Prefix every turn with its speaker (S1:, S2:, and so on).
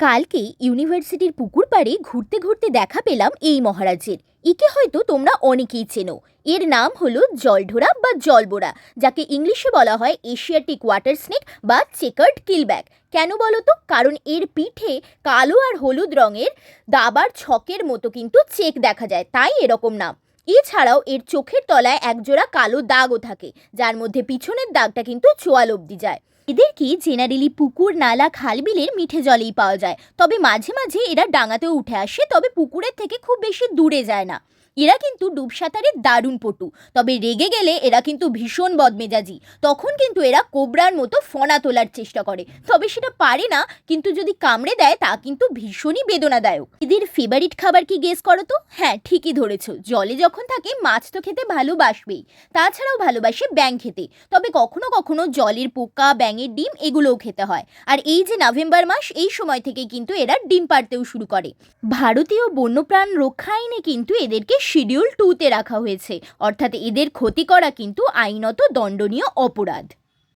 S1: কালকে ইউনিভার্সিটির পুকুর পাড়ে ঘুরতে ঘুরতে দেখা পেলাম এই মহারাজের। একে হয়তো তোমরা অনেকেই চেনো। এর নাম হলো জলঢোরা বা জলবোরা, যাকে ইংলিশে বলা হয় এশিয়াটিক ওয়াটার স্নেক বা চেকার্ড কিলব্যাক। কেন বলো তো? কারণ এর পিঠে কালো আর হলুদ রঙের দাবার ছকের মতো কিন্তু চেক দেখা যায়, তাই এরকম নাম। এছাড়াও এর চোখের তলায় একজোড়া কালো দাগও থাকে, যার মধ্যে পিছনের দাগটা কিন্তু চোয়াল অবধি যায়। এদেরকে জেনারেলি পুকুর, নালা খাল বিলের মিঠে জলেই পাওয়া যায়? তবে মাঝে মাঝে এরা ডাঙাতেও উঠে আসে, তবে পুকুরের থেকে খুব বেশি দূরে যায় না। এরা কিন্তু ডুব সাঁতারে দারুণ পটু। তবে রেগে গেলে এরা কিন্তু ভীষণ বদমেজাজি। তখন কিন্তু এরা কোবরার মতো ফনা তোলার চেষ্টা করে। তবে সেটা পারে না, কিন্তু যদি কামড়ে দেয়, তা কিন্তু ভীষণই বেদনাদায়ক। এদের ফেভারিট খাবার কি গেস করো তো? হ্যাঁ ঠিকই ধরেছ। জলে যখন থাকে, মাছ তো খেতে ভালোবাসবেই। তাছাড়াও ভালোবাসে ব্যাং খেতে। তবে কখনো কখনো জলের পোকা, ব্যাঙের ডিম এগুলোও খেতে হয়। আর এই যে নভেম্বর মাস, এই সময় থেকে কিন্তু এরা ডিম পাড়তেও শুরু করে। ভারতীয় বন্যপ্রাণ রক্ষা আইনে কিন্তু এদেরকে শিডিউল টুতে রাখা হয়েছে। অর্থাৎ এদের ক্ষতি করা কিন্তু আইনত দণ্ডনীয় অপরাধ।